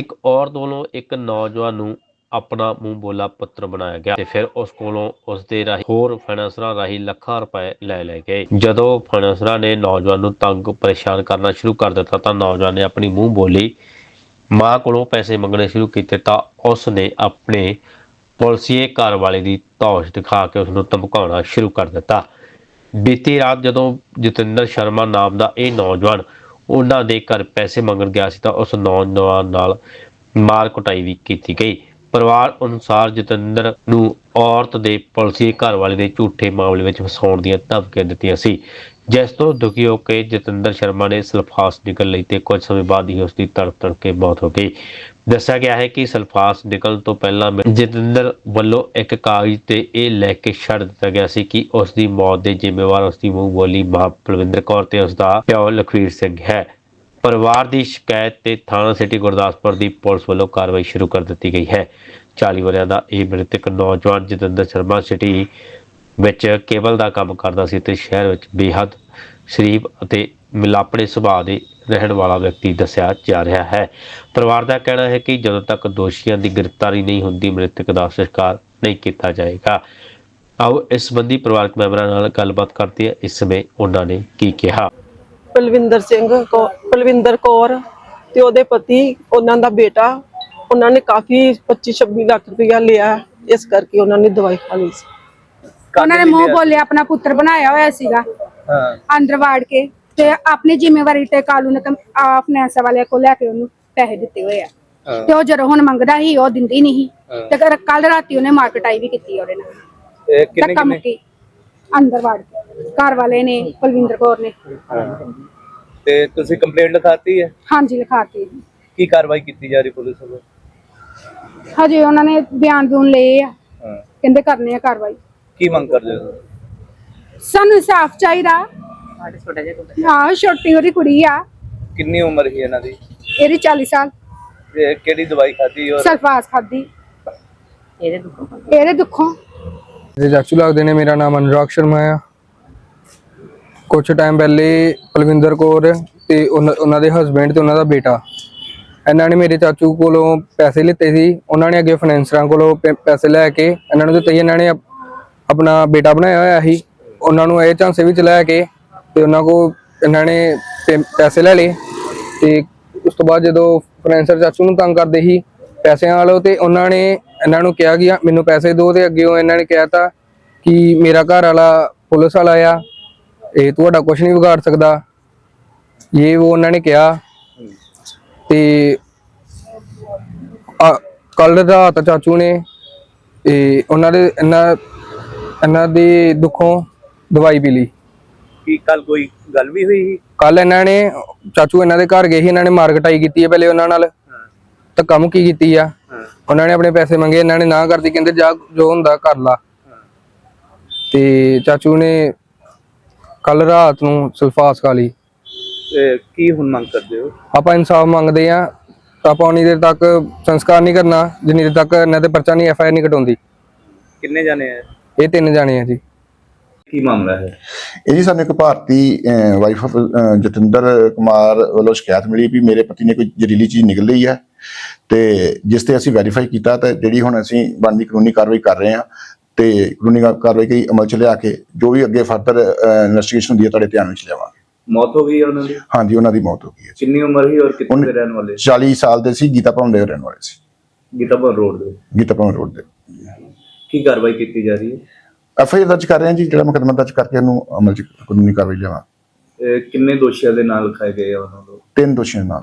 ਇੱਕ ਔਰਤ ਵੱਲੋਂ ਇੱਕ ਨੌਜਵਾਨ ਨੂੰ ਆਪਣਾ ਮੂੰਹ ਬੋਲਾ ਪੁੱਤਰ ਬਣਾਇਆ ਗਿਆ ਤੇ ਫਿਰ ਉਸ ਕੋਲੋਂ ਉਸ ਦੇ ਰਾਹੀਂ ਹੋਰ ਫਾਈਨੈਂਸਰਾਂ ਰਾਹੀਂ ਲੱਖਾਂ ਰੁਪਏ ਲੈ ਲਏ ਗਏ। ਜਦੋਂ ਫਾਈਨੈਂਸਰਾਂ ਨੇ ਨੌਜਵਾਨ ਨੂੰ ਤੰਗ ਪਰੇਸ਼ਾਨ ਕਰਨਾ ਸ਼ੁਰੂ ਕਰ ਦਿੱਤਾ ਤਾਂ ਨੌਜਵਾਨ ਨੇ ਆਪਣੀ ਮੂੰਹ ਬੋਲੀ ਮਾਂ ਕੋਲੋਂ ਪੈਸੇ ਮੰਗਣੇ ਸ਼ੁਰੂ ਕੀਤੇ ਤਾਂ ਉਸ ਨੇ ਆਪਣੇ ਪੁਲਸੀਏ ਘਰ ਵਾਲੇ ਦੀ ਧੌਸ਼ ਦਿਖਾ ਕੇ ਉਸ ਨੂੰ ਧਮਕਾਉਣਾ ਸ਼ੁਰੂ ਕਰ ਦਿੱਤਾ। ਬੀਤੀ ਰਾਤ ਜਦੋਂ ਜਤਿੰਦਰ ਸ਼ਰਮਾ ਨਾਮ ਦਾ ਇਹ ਨੌਜਵਾਨ ਉਹਨਾਂ ਦੇ ਘਰ ਪੈਸੇ ਮੰਗਣ ਗਿਆ ਸੀ ਤਾਂ ਉਸ ਨੌਜਵਾਨ ਨਾਲ ਮਾਰ ਕੁਟਾਈ ਵੀ ਕੀਤੀ ਗਈ। ਪਰਿਵਾਰ ਅਨੁਸਾਰ ਜਤਿੰਦਰ ਨੂੰ ਔਰਤ ਦੇ ਪੁਲਸੀ ਘਰ ਵਾਲੇ ਦੇ ਝੂਠੇ ਮਾਮਲੇ ਵਿੱਚ ਫਸਾਉਣ ਦੀਆਂ ਧਮਕੀਆਂ ਦਿੱਤੀਆਂ ਸੀ। ਜਿਸ ਤੋਂ ਦੁਖੀ ਹੋ ਕੇ ਜਤਿੰਦਰ ਸ਼ਰਮਾ ਨੇ ਸਲਫਾਸ ਨਿਕਲ ਲਈ ਤੇ ਕੁਝ ਸਮੇਂ ਬਾਅਦ ਹੀ ਉਸ ਦੀ ਤੜਪ ਤੜਪ ਕੇ ਮੌਤ ਹੋ ਗਈ। ਦੱਸਿਆ ਗਿਆ ਹੈ ਕਿ ਸਲਫਾਸ ਨਿਕਲਣ ਤੋਂ ਪਹਿਲਾਂ ਜਤਿੰਦਰ ਵੱਲੋਂ ਇੱਕ ਕਾਗਜ਼ ਤੇ ਇਹ ਲੈ ਕੇ ਛੱਡ ਦਿੱਤਾ ਗਿਆ ਸੀ ਕਿ ਉਸ ਦੀ ਮੌਤ ਦੇ ਜ਼ਿੰਮੇਵਾਰ ਉਸ ਦੀ ਮੂੰਹ ਬੋਲੀ ਮਾਂ ਬਲਵਿੰਦਰ ਕੌਰ ਤੇ ਉਸ ਦਾ ਪਿਓ ਲਖਵੀਰ ਸਿੰਘ ਹੈ। ਪਰਿਵਾਰ ਦੀ ਸ਼ਿਕਾਇਤ ਤੇ ਥਾਣਾ ਸਿਟੀ ਗੁਰਦਾਸਪੁਰ ਦੀ ਪੁਲਿਸ ਵੱਲੋਂ ਕਾਰਵਾਈ ਸ਼ੁਰੂ ਕਰ ਦਿੱਤੀ ਗਈ ਹੈ। 40 ਵਰ੍ਹਿਆਂ ਦਾ ਇਹ ਮ੍ਰਿਤਕ ਨੌਜਵਾਨ ਜਤਿੰਦਰ ਸ਼ਰਮਾ ਸਿਟੀ ਵਿੱਚ ਕੇਬਲ ਦਾ ਕੰਮ ਕਰਦਾ ਸੀ ਤੇ ਸ਼ਹਿਰ ਵਿੱਚ ਬੇਹੱਦ ਸ਼ਰੀਫ ਅਤੇ ਮਿਲਾਪੜੇ ਸੁਭਾਅ ਦੇ ਰਹਿਣ ਵਾਲਾ ਵਿਅਕਤੀ ਦੱਸਿਆ ਜਾ ਰਿਹਾ ਹੈ। ਪਰਿਵਾਰ ਦਾ ਕਹਿਣਾ ਹੈ ਕਿ ਜਦੋਂ ਤੱਕ ਦੋਸ਼ੀਆਂ ਦੀ ਗ੍ਰਿਫਤਾਰੀ ਨਹੀਂ ਹੁੰਦੀ, ਮ੍ਰਿਤਕ ਦਾ ਸੰਸਕਾਰ ਨਹੀਂ ਕੀਤਾ ਜਾਏਗਾ। ਆਓ ਇਸ ਸੰਬੰਧੀ ਪਰਿਵਾਰਕ ਮੈਂਬਰਾਂ ਨਾਲ ਗੱਲਬਾਤ ਕਰਦੇ ਹਾਂ। ਇਸ ਸਮੇਂ ਉਹਨਾਂ ਨੇ ਕੀ ਕਿਹਾ? ਪਲਵਿੰਦਰ ਸਿੰਘ ਕੌ- ਪਲਵਿੰਦਰ ਕੌਰ ਤੇ ਉਹਦੇ ਪਤੀ, ਉਹਨਾਂ ਦਾ ਬੇਟਾ, ਉਹਨਾਂ ਨੇ ਕਾਫੀ 25 26 ਲੱਖ ਰੁਪਇਆ ਲਿਆ। ਇਸ ਕਰਕੇ ਉਹਨਾਂ ਨੇ ਦਵਾਈ ਖਾ ਲਈ ਸੀ। ਉਹਨਾਂ ਨੇ ਮੂੰਹ ਬੋਲੇ ਆਪਣਾ ਪੁੱਤਰ ਬਣਾਇਆ ਹੋਇਆ ਸੀਗਾ। ਹਾਂ। ਅੰਦਰ ਵਾੜ ਕੇ ਤੇ ਆਪਣੀ ਜ਼ਿੰਮੇਵਾਰੀ ਤੇ ਕਾਲੂ ਨੇ ਫਾਈਨੈਂਸ ਵਾਲੇ ਕੋਲ ਲੈ ਕੇ ਉਹਨੂੰ ਪੈਸੇ ਦਿੱਤੇ ਹੋਏ ਆ। ਤੇ ਉਹ ਜਦੋਂ ਹੁਣ ਮੰਗਦਾ ਸੀ ਉਹ ਦਿੰਦੀ ਨਹੀਂ। ਤੇ ਕੱਲ ਰਾਤੀ ਉਹਨੇ ਮਾਰਕਟਾਈ ਵੀ ਕੀਤੀ ਉਹਦੇ ਨਾਲ। ਤੇ ਕਿੰਨੇ ਕਿੰਨੇ? ਕੀ? ਅੰਦਰ ਵਾੜ ਕੇ। ਘਰ ਵਾਲੇ ਨੇ ਕੁਲਵਿੰਦਰ ਕੌਰ ਨੇ। ਤੇ ਤੁਸੀਂ ਕੰਪਲੇਂਟ ਲਿਖਾਤੀ ਹੈ? ਹਾਂਜੀ ਲਿਖਾਤੀ ਕੀ ਕਾਰਵਾਈ ਕੀਤੀ ਜਾ ਰਹੀ ਪੁਲਿਸ ਵੱਲੋਂ? ਹਜੇ ਉਹਨਾਂ ਨੇ ਬਿਆਨ ਬੂਨ ਲਏ ਆ। ਕਹਿੰਦੇ ਕਰਨੇ ਆ ਕਾਰਵਾਈ। ਕੀ ਮੰਗ ਕਰਦੇ ਹੋ? ਸਾਨੂੰ ਇਨਸਾਫ ਚਾਹੀਦਾ। ਹਾਂ ਛੋਟੀ ਉਹਦੀ ਕੁੜੀ ਆ। ਕਿੰਨੀ ਉਮਰ ਹੈ ਇਹਨਾਂ ਦੀ? ਇਹਦੀ 40 ਸਾਲ। ਤੇ ਕਿਹੜੀ ਦਵਾਈ ਖਾਧੀ ਔਰ ਸਲਫਾਸ ਖਾਦੀ ਇਹਦੇ ਦੁੱਖੋਂ ਇਹਦੇ ਦੁੱਖੋਂ। ਜੀ ਚਾਚੂ ਲੱਗਦੇ ਨੇ ਮੇਰਾ ਨਾਮ ਅਨੁਰਾਗ ਸ਼ਰਮਾ ਆ। ਕੁਝ ਟਾਈਮ ਪਹਿਲੇ ਪਲਵਿੰਦਰ ਕੌਰ ਤੇ ਉਹਨਾਂ ਉਹਨਾਂ ਦੇ ਹਸਬੰਡ ਤੇ ਉਹਨਾਂ ਦਾ ਬੇਟਾ। ਇਹਨਾਂ ਨੇ ਮੇਰੇ ਚਾਚੂ ਕੋਲੋਂ ਪੈਸੇ ਲਿੱਤੇ ਸੀ। ਉਹਨਾਂ ਨੇ ਅੱਗੇ ਫਾਈਨੈਂਸਰਾਂ ਕੋਲੋਂ ਪੈ- ਪੈਸੇ ਲੈ ਕੇ ਇਹਨਾਂ ਨੂੰ ਦਿੱਤੇ ਸੀ। ਇਹਨਾਂ ਨੇ ਆਪਣਾ ਬੇਟਾ ਬਣਾਇਆ ਹੋਇਆ ਸੀ, ਉਹਨਾਂ ਨੂੰ ਇਹ ਝਾਂਸੇ ਵਿੱਚ ਲੈ ਕੇ ਤੇ ਉਹਨਾਂ ਕੋ ਇਹਨਾਂ ਨੇ ਪੈ- ਪੈਸੇ ਲੈ ਲਏ ਤੇ ਉਸ ਤੋਂ ਬਾਅਦ ਜਦੋਂ ਫਾਈਨੈਂਸਰ ਚਾਚੂ ਨੂੰ ਤੰਗ ਕਰਦੇ ਸੀ ਪੈਸਿਆਂ ਵਾਲੋ ਤੇ ਉਹਨਾਂ ਨੇ ਇਹਨਾਂ ਨੂੰ ਕਿਹਾ ਕਿ ਮੈਨੂੰ ਪੈਸੇ ਦਿਓ ਤੇ ਅੱਗੇ ਉਹ ਇਹਨਾਂ ਨੇ ਕਿਹਾ ਤਾ ਕਿ ਮੇਰਾ ਘਰ ਵਾਲਾ ਪੁਲਿਸ ਵਾਲਾ ਆ, ਇਹ ਤੁਹਾਡਾ ਕੁਝ ਨਹੀਂ ਵਿਗਾੜ ਸਕਦਾ। ਇਹ ਉਹ ਉਹਨਾਂ ਨੇ ਕਿਹਾ ਤੇ ਕੱਲ ਰਾਤ ਚਾਚੂ ਨੇ ਇਹ ਉਹਨਾਂ ਦੇ, ਇਹਨਾਂ ਇਹਨਾਂ ਦੇ ਦੁੱਖੋਂ ਦਵਾਈ ਪੀ ਲਈ। ਕੀ ਕੱਲ ਕੋਈ ਗੱਲ ਵੀ ਹੋਈ ਸੀ? ਕੱਲ ਇਹਨਾਂ ਨੇ ਚਾਚੂ ਇਹਨਾਂ ਦੇ ਘਰ ਗਏ ਸੀ ਇਹਨਾਂ ਨੇ ਮਾਰਕਟਾਈ ਕੀਤੀ ਹੈ ਪਹਿਲੇ ਉਹਨਾਂ ਨਾਲ। ਤਾਂ ਕੰਮ ਕੀ ਕੀਤੀ ਆ? ਉਹਨਾਂ ਨੇ ਆਪਣੇ ਪੈਸੇ ਮੰਗੇ ਇਹਨਾਂ ਨੇ ਨਾ ਕਰਦੀ ਕਹਿੰਦੇ ਜਾ ਜੋ ਹੁੰਦਾ ਕਰ ਲਾ। ਤੇ ਚਾਚੂ ਨੇ ਕੱਲ ਰਾਤ ਨੂੰ ਸਲਫਾਸ ਖਾ ਲਈ। ਤੇ ਕੀ ਹੁਣ ਮੰਗ ਕਰਦੇ ਹੋ? ਆਪਾਂ ਇਨਸਾਫ ਮੰਗਦੇ ਆ ਆਪਾਂ ਉਨੀ ਦੇਰ ਤੱਕ ਸੰਸਕਾਰ ਨਹੀਂ ਕਰਨਾ ਜਿੰਨੀ ਦੇਰ ਤੱਕ ਇਹਨਾਂ ਤੇ ਪਰਚਾ ਨਹੀਂ ਐਫ ਆਈ ਆਰ ਨਹੀਂ ਕਟਾਉਂਦੀ। ਕਿੰਨੇ ਜਾਣੇ ਆ? ਇਹ ਤਿੰਨ ਜਾਣੇ ਆ ਜੀ। ਕੀ ਮਾਮਲਾ ਹੈ? ਇਹ ਜੀ ਸਾਨੂੰ ਇੱਕ ਭਾਰਤੀ ਵਾਈਫ ਆਫ ਜਤਿੰਦਰ ਕੁਮਾਰ ਵੱਲੋਂ ਸ਼ਿਕਾਇਤ ਮਿਲੀ ਵੀ ਮੇਰੇ ਪਤੀ ਨੇ ਕੋਈ ਜ਼ਹਿਰੀਲੀ ਚੀਜ਼ ਨਿਕਲ ਲਈ ਹੈ ਤੇ ਜਿਸ ਤੇ ਅਸੀਂ ਵੈਰੀਫਾਈ ਕੀਤਾ ਤੇ ਜਿਹੜੀ ਹੁਣ ਅਸੀਂ ਬਣਦੀ ਕਾਨੂੰਨੀ ਕਾਰਵਾਈ ਕਰ ਰਹੇ ਹਾਂ ਤੇ ਕਾਨੂੰਨੀ ਕਾਰਵਾਈ ਕੀ ਅਮਲ ਚ ਲਿਆ ਕੇ ਜੋ ਵੀ ਅੱਗੇ ਫਰਦਰ ਇਨਵੈਸਟੀਗੇਸ਼ਨ ਹੁੰਦੀ ਹੈ ਤੁਹਾਡੇ ਧਿਆਨ ਵਿੱਚ ਲਿਆਵਾਂਗੇ। ਮੌਤ ਹੋ ਗਈ ਹੈ ਉਹਨਾਂ ਦੀ? ਹਾਂਜੀ ਉਹਨਾਂ ਦੀ ਮੌਤ ਹੋ ਗਈ ਹੈ। ਕਿੰਨੀ ਉਮਰ ਸੀ ਔਰ ਕਿੱਥੇ ਦੇ ਰਹਿਣ ਵਾਲੇ? 40 ਸਾਲ ਦੇ ਸੀ ਗੀਤਾ ਭਵਨ ਦੇ ਰਹਿਣ ਵਾਲੇ ਸੀ। ਗੀਤਾਪੁਰ ਰੋਡ ਦੇ। ਗੀਤਾ ਭਵਨ ਰੋਡ ਦੇ। ਕੀ ਕਾਰਵਾਈ ਕੀਤੀ ਜਾ ਰਹੀ ਹੈ? ਐਫ ਆਈ ਆਰ ਦਰਜ ਕਰ ਰਹੇ ਹਾਂ ਜੀ ਜਿਹੜਾ ਮੁਕੱਦਮਾ ਦਰਜ ਕਰਕੇ ਇਹਨੂੰ ਅਮਲ ਚ ਕਾਨੂੰਨੀ ਕਾਰਵਾਈ ਲਿਆਵਾਂ। ਇਹ ਕਿੰਨੇ ਦੋਸ਼ੀਆਂ ਦੇ ਨਾਲ ਲਿਖਾਏ ਗਏ ਆ ਉਹਨਾਂ ਨੂੰ? ਤਿੰਨ ਦੋਸ਼ੀਆਂ ਦੇ ਨਾਲ